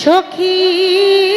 সখী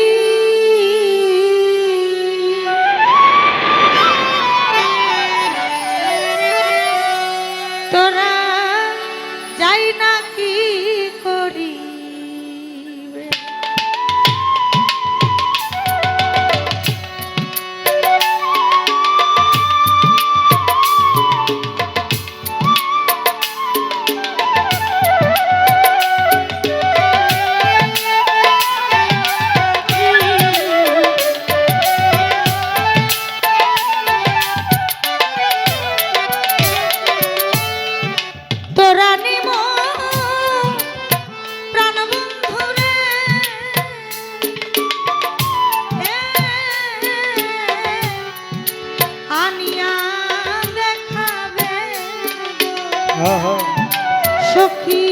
আনিয়া দেখাবে হ্যাঁ, হ্যাঁ। সখী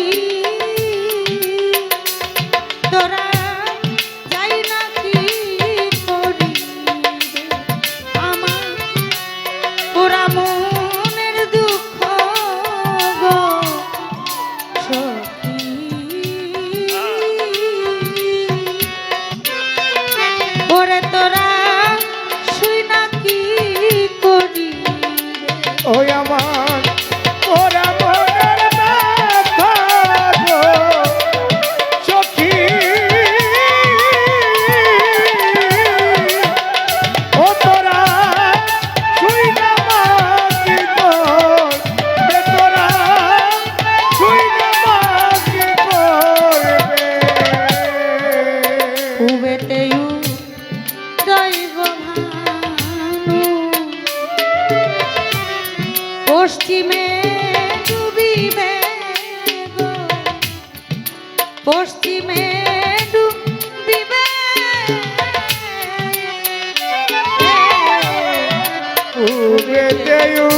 Ubedeu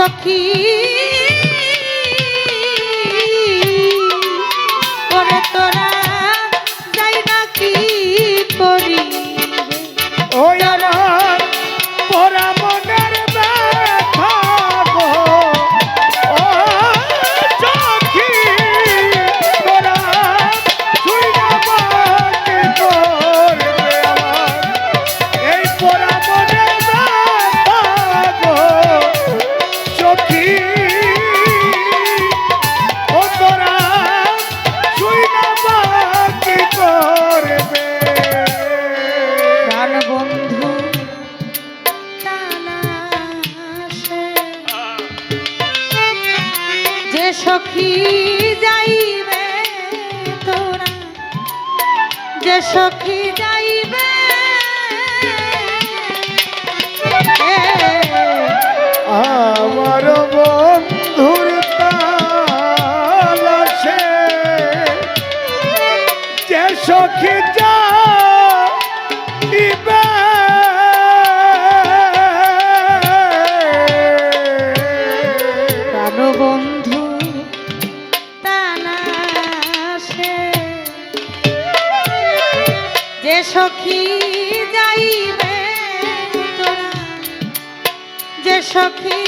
Chucky. যে সখী যাইবে আমার বন্ধুর তালাশে যে সখী যাইবে সখী